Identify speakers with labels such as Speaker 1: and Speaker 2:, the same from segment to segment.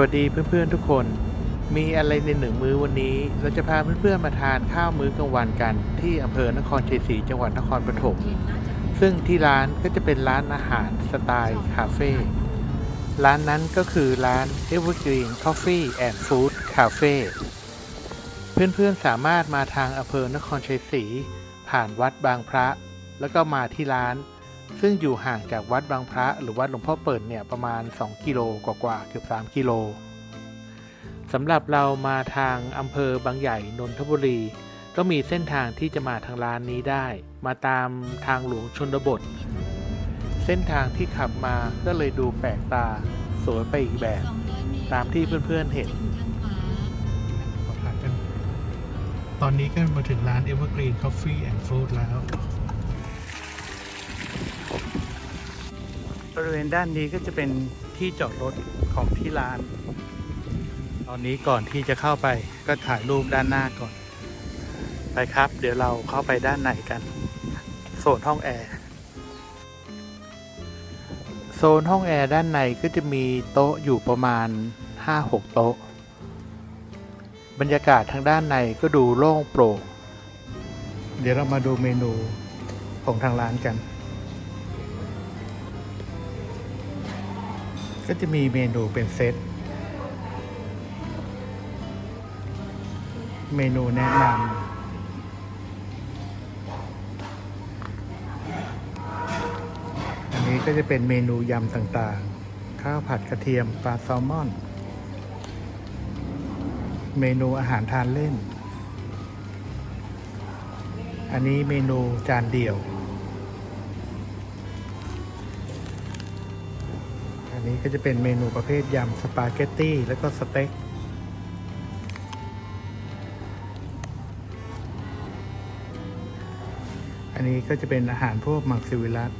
Speaker 1: วัสดีเพื่อนๆทุกคน มีอะไรในหนึ่งมื้อวันนี้ เราจะพาเพื่อนๆมาทานข้าวมื้อกลางวันกัน ที่อำเภอนครชัยศรีจังหวัดนครปฐมซึ่งที่ร้านก็จะเป็นร้านอาหารสไตล์คาเฟ่ร้านนั้นก็คือร้าน Evergreen Coffee and Food Cafe เพื่อนๆสามารถมาทางอำเภอนครชัยศรีผ่านวัดบางพระ แล้วก็มาที่ร้าน ซึ่งอยู่ห่างจากวัดบางพระหรือวัดหลวงพ่อเปิดเนี่ยประมาณ 2 กิโลกว่าๆเกือบ 3 กิโลสำหรับเรามาทางอำเภอบางใหญ่นนทบุรี ก็มีเส้นทางที่จะมาทางร้านนี้ได้ มาตามทางหลวงชนบท เส้นทางที่ขับมาก็เลยดูแปลกตาสวยไปอีกแบบ ตามที่เพื่อนๆเห็นตอนนี้ก็มาถึงร้าน Evergreen Coffee and Food แล้ว บริเวณด้านนี้ก็จะเป็นที่จอดรถของที่ร้าน ตอนนี้ก่อนที่จะเข้าไปก็ถ่ายรูปด้านหน้าก่อน ไปครับ เดี๋ยวเราเข้าไปด้านในกัน โซนห้องแอร์ โซนห้องแอร์ด้านในก็จะมีโต๊ะอยู่ประมาณ 5-6 โต๊ะ บรรยากาศทางด้านในก็ดูโล่งโปร่ง เดี๋ยวเรามาดูเมนูของทางร้านกัน ก็จะมีเมนูเป็นเซต เมนูแนะนำ อันนี้ก็จะเป็นเมนูยำต่างๆ ข้าวผัดกระเทียมปลาแซลมอน เมนูอาหารทานเล่น อันนี้เมนูจานเดี่ยว อันนี้ก็จะเป็นเมนูประเภทยำสปาเกตตี้แล้วก็สเต็กอันนี้ก็จะเป็นอาหารพวกมังสวิรัต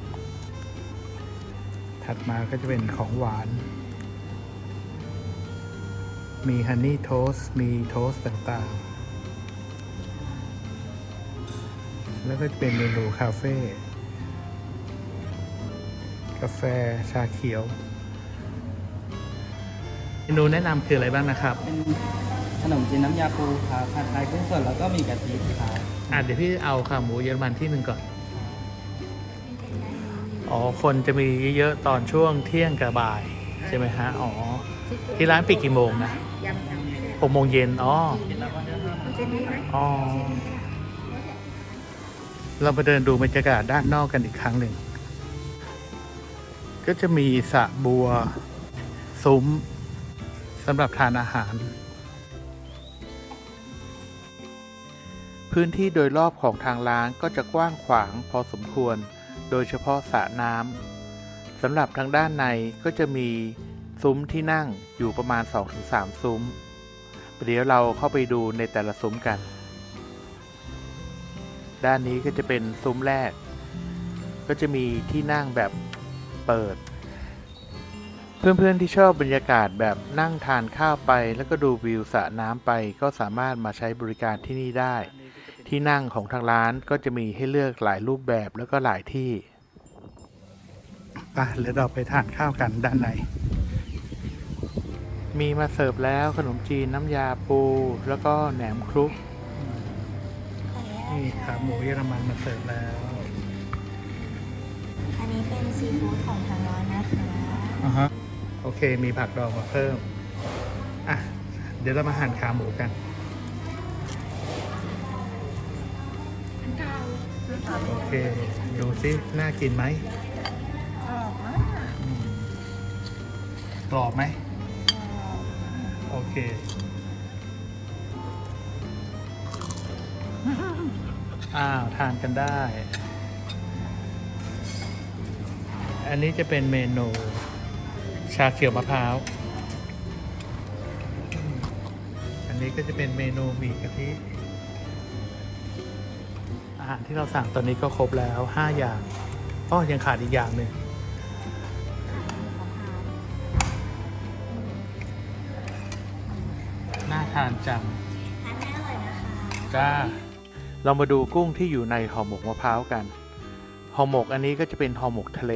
Speaker 1: ถัดมาก็จะเป็นของหวาน มีฮันนี่โทสมีโทสต่างๆ แล้วก็จะเป็นเมนูคาเฟ่กาแฟชาเขียว เมนูแนะนำคืออะไรบ้างนะครับ
Speaker 2: เป็นขนมจีนน้ำยาปูครับผัดไทยกุ้งสดแล้วก็มีกะทิครับ
Speaker 1: อะเดี๋ยวพี่เอาขาหมูเยอรมันที่หนึ่งก่อน อ๋อ คนจะมีเยอะๆตอนช่วงเที่ยงกับบ่าย ใช่ไหมฮะ อ๋อ ที่ร้านปิดกี่โมงนะ
Speaker 3: ยำสั่งได้เลย
Speaker 1: หกโมงเย็นอ๋อ
Speaker 2: แล้วก็เนื้อห้า
Speaker 3: เส้นนี้ไหม
Speaker 1: อ๋อ เรามาเดินดูบรรยากาศด้านนอกกันอีกครั้งหนึ่ง ก็จะมีสระบัว ซุ้ม สำหรับทานอาหาร พื้นที่โดยรอบของทางร้านก็จะกว้างขวางพอสมควร โดยเฉพาะสระน้ำสำหรับทางด้านในก็จะมีซุ้มที่นั่งอยู่ประมาณ 2-3 ซุ้ม เดี๋ยวเราเข้าไปดูในแต่ละซุ้มกัน ด้านนี้ก็จะเป็นซุ้มแรก ก็จะมีที่นั่งแบบเปิด เพื่อนๆที่ชอบบรรยากาศแบบนั่งทานข้าวไป แล้วก็ดูวิวสระน้ำไป ก็สามารถมาใช้บริการที่นี่ได้ ที่นั่งของทางร้านก็จะมีให้เลือกหลายรูปแบบแล้วก็หลายที่ไปเดี๋ยวเราไปทานข้าวกันด้านใน มีมาเสิร์ฟแล้วขนมจีนน้ำยาปู แล้วก็แหนมคลุก นี่ขาหมูเยอรมันมาเสิร์ฟแล้ว
Speaker 3: อันนี้เป็นซีฟู้ดของทางร้านนะคะ
Speaker 1: อ่าฮะ โอเค มีผักดองมาเพิ่ม อะ เดี๋ยวเรามาหั่นขาหมูกันโอเค ดูซิ น่ากินไหมอืมกรอบไหม โอเค อ้าว ทานกันได้ อันนี้จะเป็นเมนู ชาเขียวมะพร้าว อันนี้ก็จะเป็นเมนูหมี่กะทิ อาหารที่เราสั่งตอนนี้ก็ครบแล้ว 5 อย่างอ้อยังขาดอีกอย่างหนึ่งน่าทานจัง
Speaker 3: ทานได้อร่อยนะคะ
Speaker 1: จ้า เรามาดูกุ้งที่อยู่ในห่อหมกมะพร้าวกัน ห่อหมกอันนี้ก็จะเป็นห่อหมกทะเล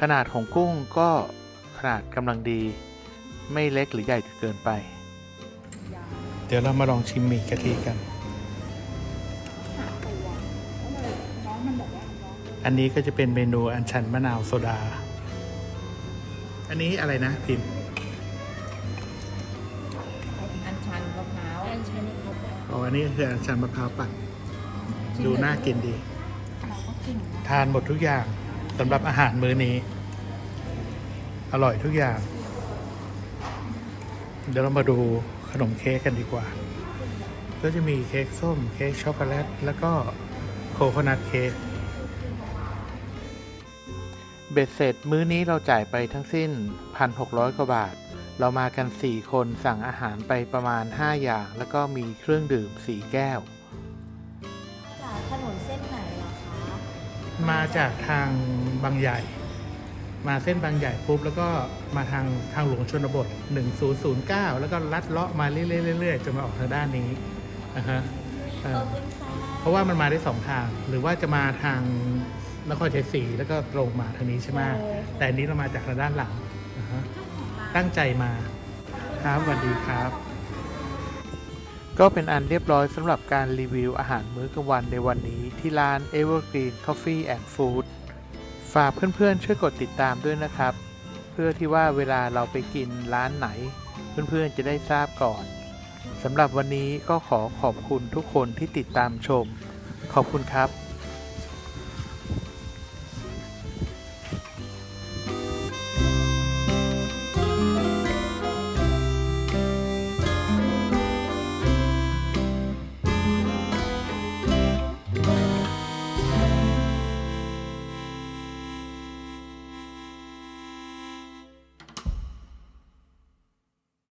Speaker 1: ขนาดของกุ้งก็ขนาดกำลังดี
Speaker 4: ไม่เล็กหรือใหญ่จนเกินไป เดี๋ยวเรามาลองชิมหมี่กะทิกัน อันนี้ก็จะเป็นเมนูอันชันมะนาวโซดา อันนี้อะไรนะพิมพ์
Speaker 5: อันชันมะพร้าว
Speaker 3: อันชันมะพร้าว
Speaker 4: อ๋ออันนี้คืออันชันมะพร้าวปั่นดูน่ากินดี
Speaker 3: เราก็กินนะ
Speaker 4: ทานหมดทุกอย่าง สำหรับอาหารมื้อนี้ อร่อยทุกอย่าง เดี๋ยวเรามาดูขนมเค้กกันดีกว่า ก็จะมีเค้กส้ม เค้กช็อกโกแลต แล้วก็โคโคนัทเค้กเบ็ดเสร็จมื้อนี้เราจ่ายไปทั้งสิ้น 1,600 กว่าบาท เรามากัน 4 คนสั่งอาหารไปประมาณ 5 อย่าง แล้วก็มีเครื่องดื่ม 4 แก้ว มาจากทางบางใหญ่ มาเส้นบางใหญ่ปุ๊บแล้วก็มาทางทางหลวงชนบท 1009 แล้วก็ลัดเลาะมาเรื่อยๆๆจนมาออกทางด้านนี้นะฮะเอ
Speaker 3: ข
Speaker 4: อ
Speaker 3: อบคุณค่ะ
Speaker 4: เพราะว่ามันมาได้สองทาง หรือว่าจะมาทางนครชัยศรีแล้วก็ตรงมาทางนี้ใช่ไหมแต่อันนี้เรามาจากทางด้านหลังนะฮะตั้งใจมาครับสวัสดีครับ ก็เป็นอันเรียบร้อยสำหรับการรีวิวอาหารมื้อกลางวันในวันนี้ที่ร้าน Evergreen Coffee and Food ฝากเพื่อนๆช่วยกดติดตามด้วยนะครับ เพื่อที่ว่าเวลาเราไปกินร้านไหน เพื่อนๆจะได้ทราบก่อนสำหรับวันนี้ก็ขอขอบคุณทุกคนที่ติดตามชม ขอบคุณครับ